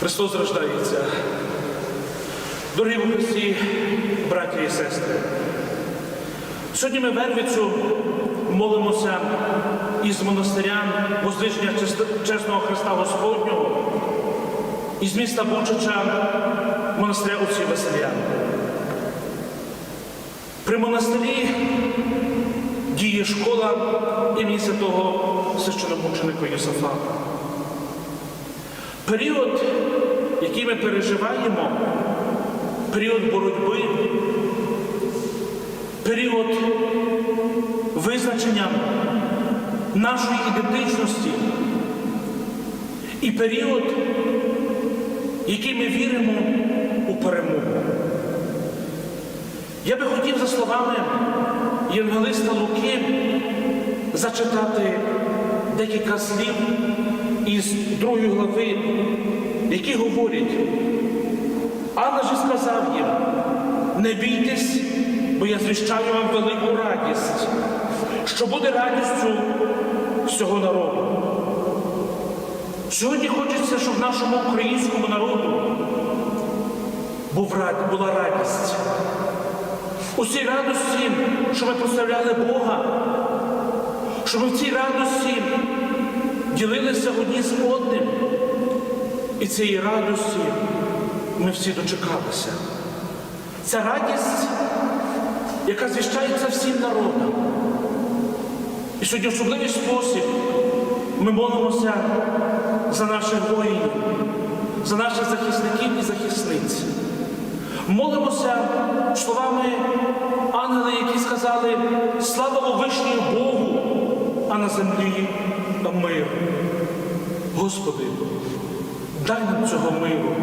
Христос рождається. Дорогі в Христі, браті і сестри. Сьогодні ми Вервицю молимося із монастиря Воздвиження Чесного Христа Господнього, із міста Бучача, монастиря отців Василян. При монастирі діє школа імені святого священомученика Йосафата. Період, який ми переживаємо, період боротьби, період визначення нашої ідентичності і період, який ми віримо у перемогу. Я би хотів за словами Євангелиста Луки зачитати декілька слів із другої глави, які говорять, Анна ж сказав їм, не бійтесь, бо я звіщаю вам велику радість, що буде радістю всього народу. Сьогодні хочеться, щоб нашому українському народу була радість. У радості, що ми прославляли Бога, щоб в цій радості ділилися одні з одним. І цієї радості ми всі дочекалися. Ця радість, яка звіщається всім народам. І сьогодні в особливий спосіб ми молимося за наших воїнів, за наших захисників і захисниць. Молимося словами ангели, які сказали слава Вишньому Богу, а на землі мир. Господи, дай нам цього миру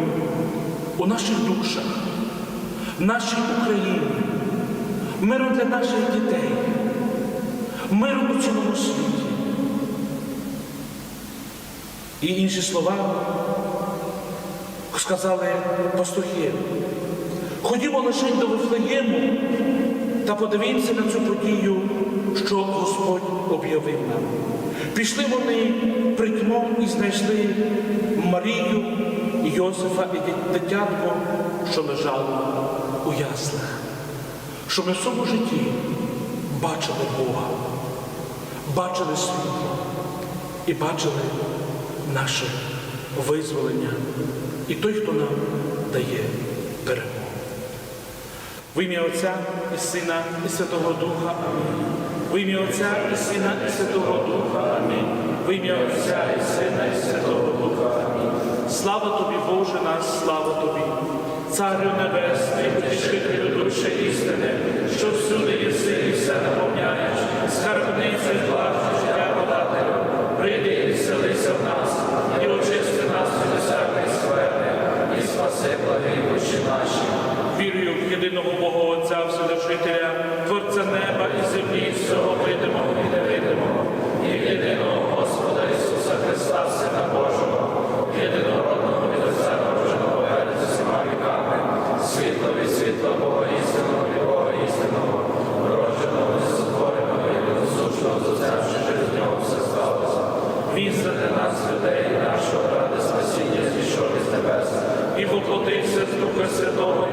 у наших душах, в нашій Україні, миру для наших дітей, миру у цілому світі. І інші слова сказали пастухи. Ходімо лише до Вифлеєму та подивімося на цю подію, що Господь об'явив нам. Пішли вони притьмом і знайшли Марію, Йосифа і дит- дитятко, що лежало у яслах. Що ми в своєму житті бачили Бога, бачили світло і бачили наше визволення і той, хто нам дає перемогу. В ім'я Отця і Сина і Святого Духа. Амінь. В ім'я Отця і Сина і Святого Духа. Амінь. В ім'я Отця і Сина і Святого Духа. Амінь. Слава тобі, Боже наш, слава тобі, Царю Небесний, утішителю душі істини, що всюди єси і все наповняєш, скарбниці благ життя подателю. Прийди і вселися в нас, і очисти нас від усякої скверни, і спаси благі душі наші. Вірую в єдиного Бога Отця, Вседержителя, Творця неба і землі, всього видимого і невидимого, і в єдиного Господа Ісуса Христа, Сина Божого, єдинородного від Отця народженого перед усіма віками, світло Бога істинного від Бога істинного, народженого і сотвореного і безсушного з Отця, через нього все сталося. Він заради нас, людей, нашого ради спасіння зійшов із небес, і воплотився з Духа Святого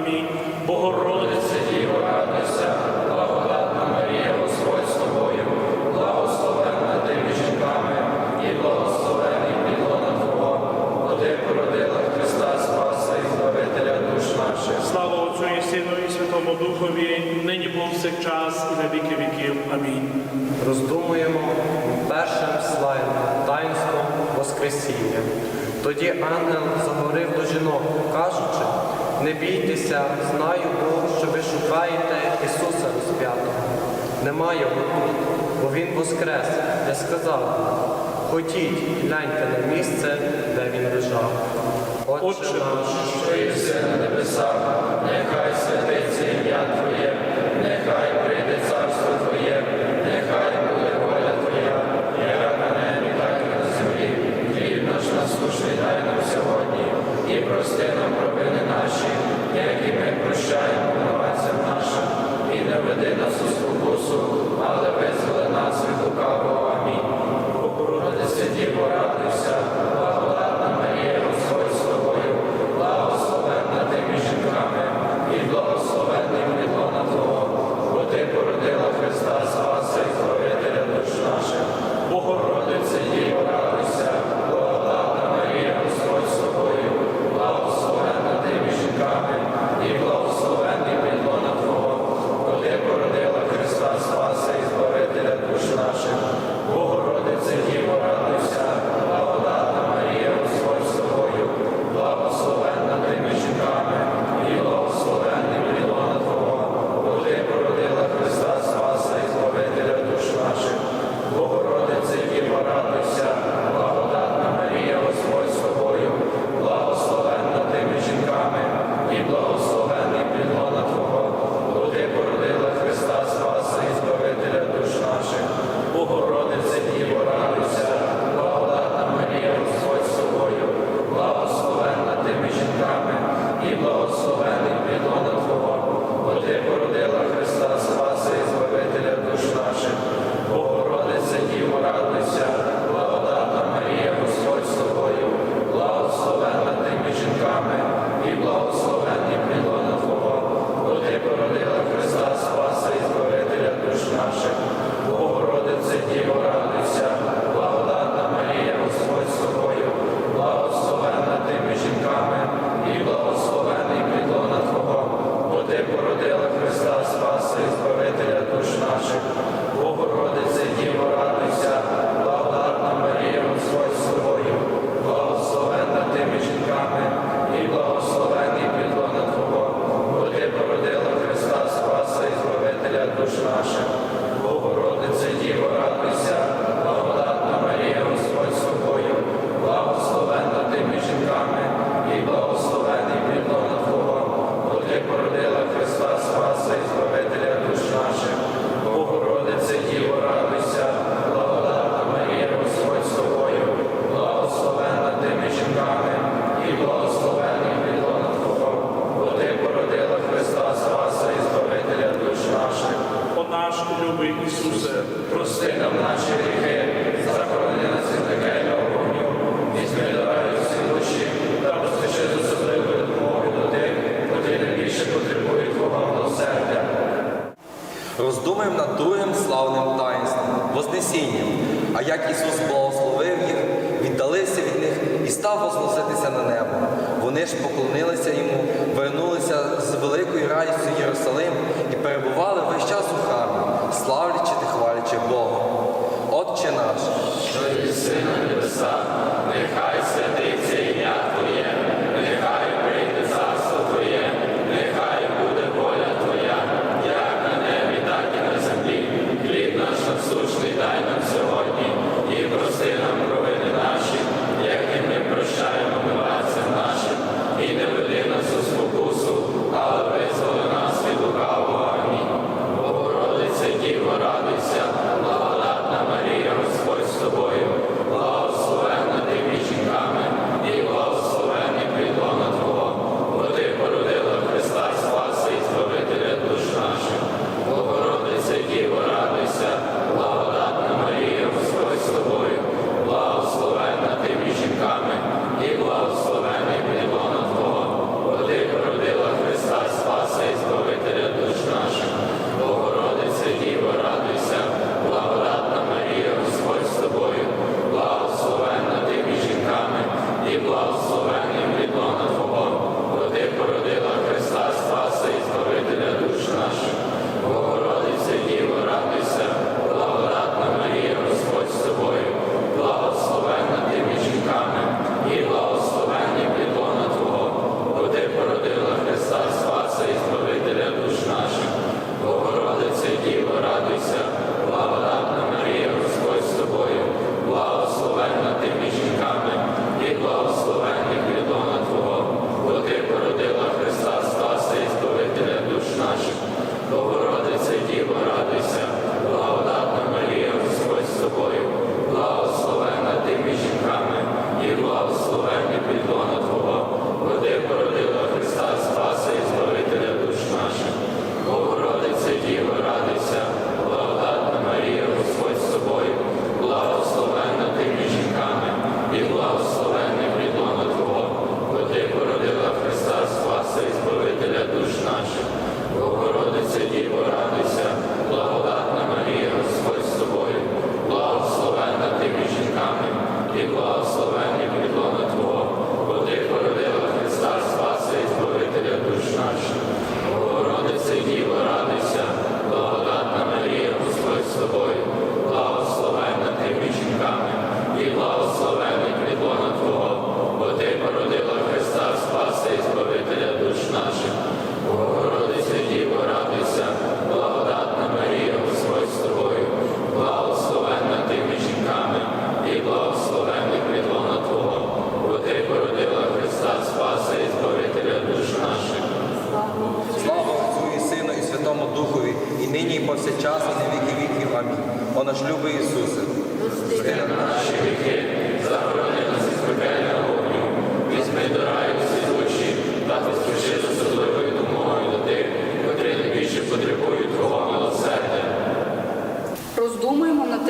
Амінь. Богородице, Діво, радуйся, благодатна Марія, Господь з тобою, благословенна ти жінками і благословений підлона Твого, бо ти породила Христа Спаса і Збавителя душ наших. Слава Отцю і Сину, і Святому Духові, нині повсякчас, і на віки віків. Амінь. Роздумуємо першим слайдом таїнством Воскресіння. Тоді ангел заговорив до жінок, кажучи. Не бійтеся, знаю Бог, що ви шукаєте Ісуса розп'ятого. Немає його тут, бо Він воскрес, Я сказав, ходіть, гляньте на місце, де він лежав. Отче наш, що єси на небесах, нехай святиться. nosotros. Роздумуємо над другим славним таїнством, Вознесінням, а як Ісус благословив їх, віддалися від них і став возноситися на небо. Вони ж поклонилися йому, вернулися з великою радістю Єрусалим і перебували весь час у храмі, славлячи та хвалячи Бога. Отче наш, що єси на небесах,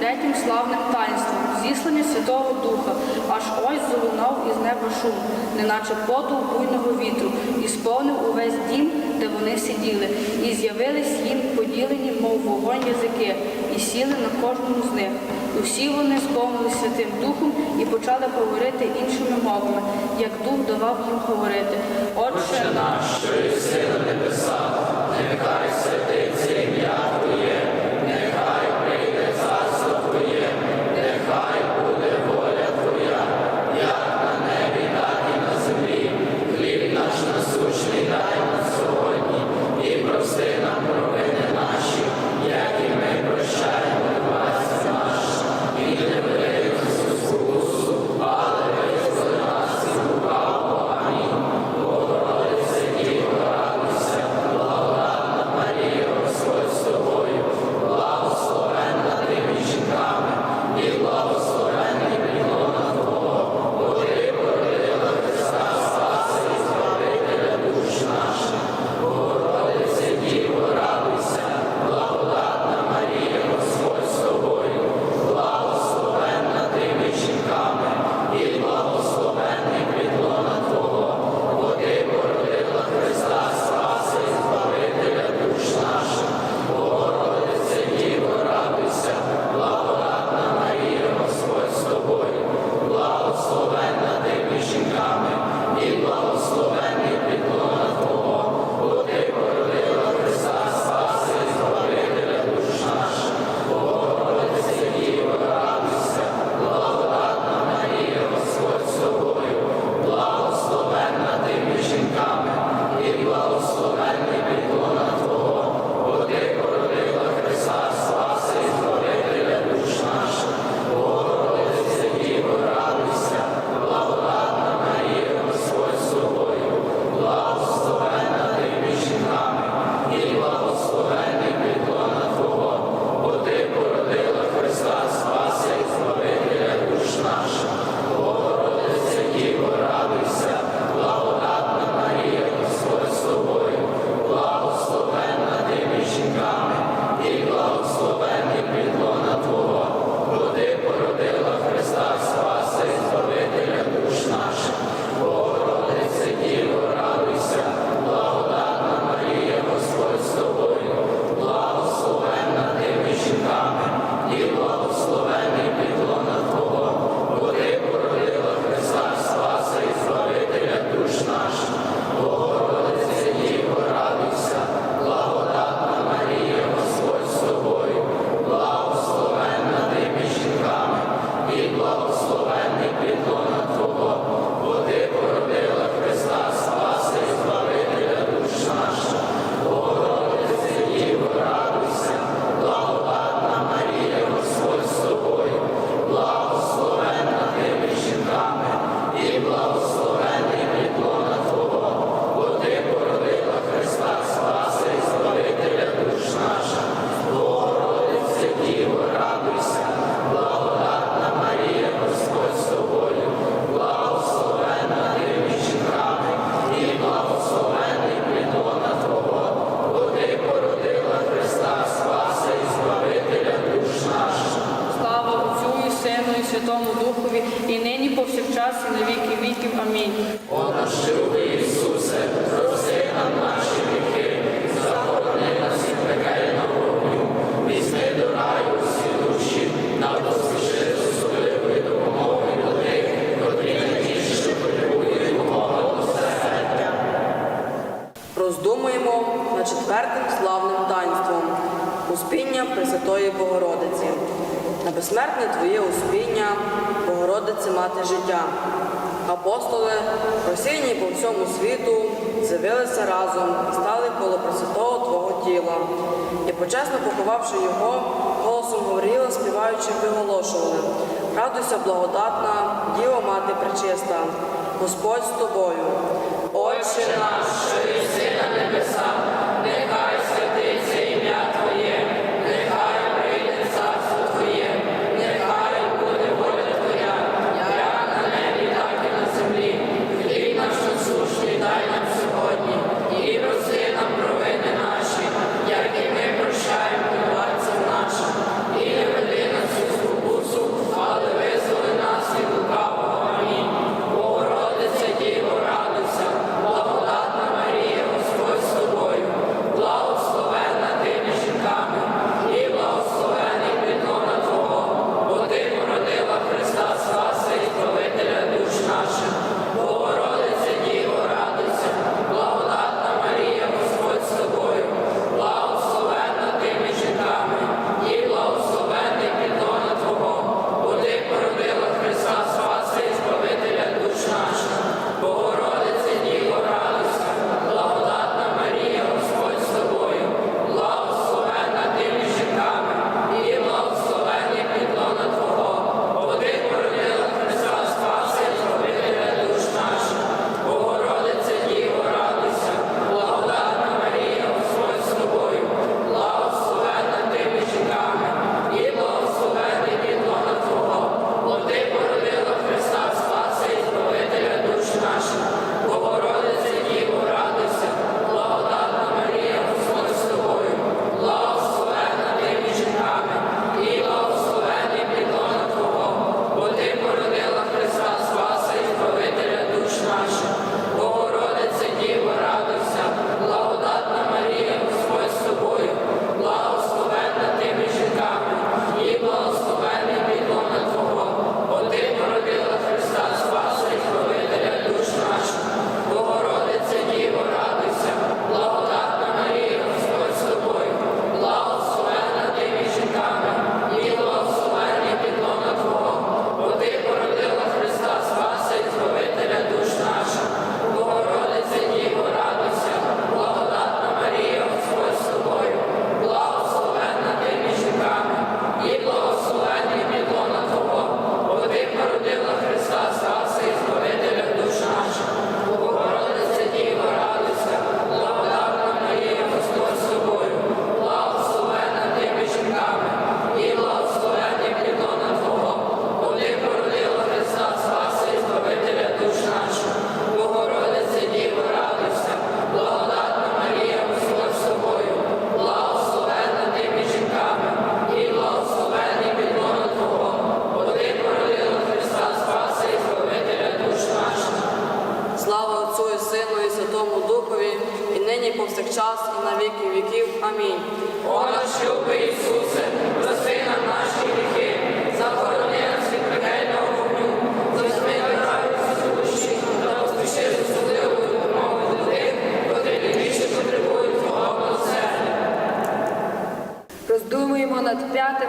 третім славним таїнством, зісланню Святого Духа, аж ось залунав із неба шум, неначе подув буйного вітру, і сповнив увесь дім, де вони сиділи, і з'явились їм поділені, мов вогонь язики, і сіли на кожному з них. Усі вони сповнили Святим Духом і почали говорити іншими мовами, як Дух давав їм говорити. Отче наш, що і сила небеса, нехай святи. і почесно поховавши його, голосом говорила, співаючи, виголошували. Радуйся, благодатна, Діва мати пречиста, Господь з тобою. Отче наш, що єси на небесах,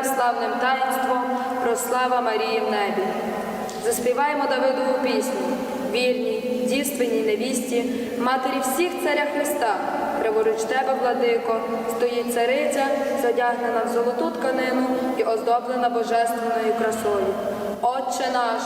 славним таїнством про слава Марії в небі. Заспіваємо Давидову пісню, вірній, дівственній невісті, матері всіх царя Христа. Праворуч тебе, владико, стоїть цариця, задягнена в золоту тканину і оздоблена божественною красою. Отче наш,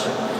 Слава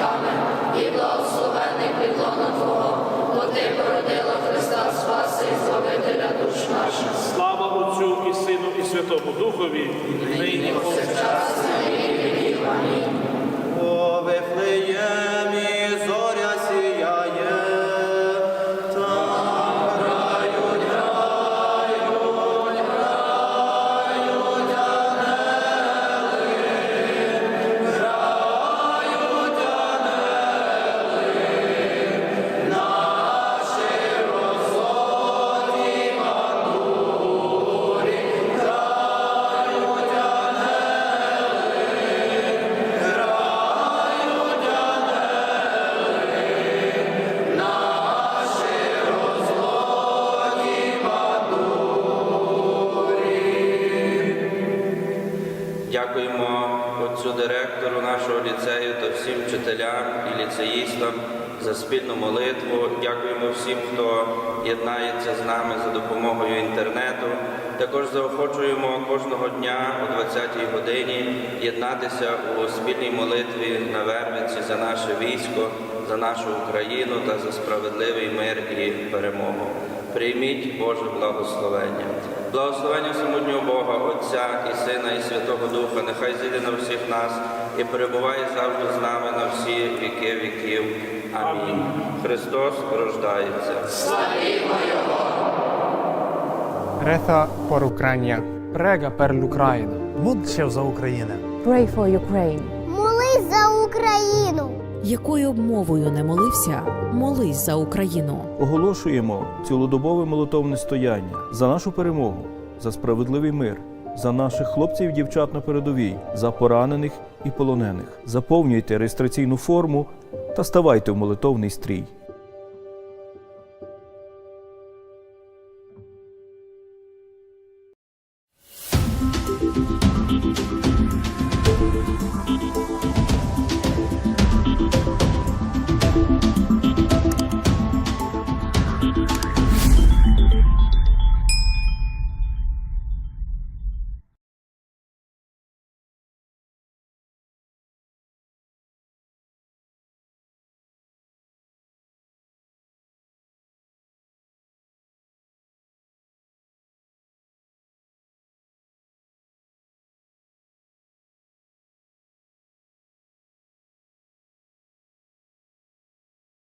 руками і благословений підлона Твого, бо Ти породила Христа Спаси і Збавителя душ наших. Слава Отцю і Сину, і Святому Духові, і нині повсякчас, і віки віків. Амінь. За спільну молитву. Дякуємо всім, хто єднається з нами за допомогою інтернету. Також заохочуємо кожного дня о 20-й годині єднатися у спільній молитві на Вервиці за наше військо, за нашу Україну та за справедливий мир і перемогу. Прийміть Боже благословення. Благословення самотнього Бога, Отця і Сина, і Святого Духа, нехай зійде на всіх нас і перебуває завжди з нами на всі віки віків. Амінь. Христос рождається. Reza por Ucrania. Prega per l'Ucraina. Молчав за Україну. Pray for Ukraine. Молись за Україну. Якою б мовою не молився, молись за Україну. Оголошуємо цілодобове молитовне стояння за нашу перемогу, за справедливий мир, за наших хлопців і дівчат на передовій, за поранених і полонених. Заповнюйте реєстраційну форму та ставайте в молитовний стрій.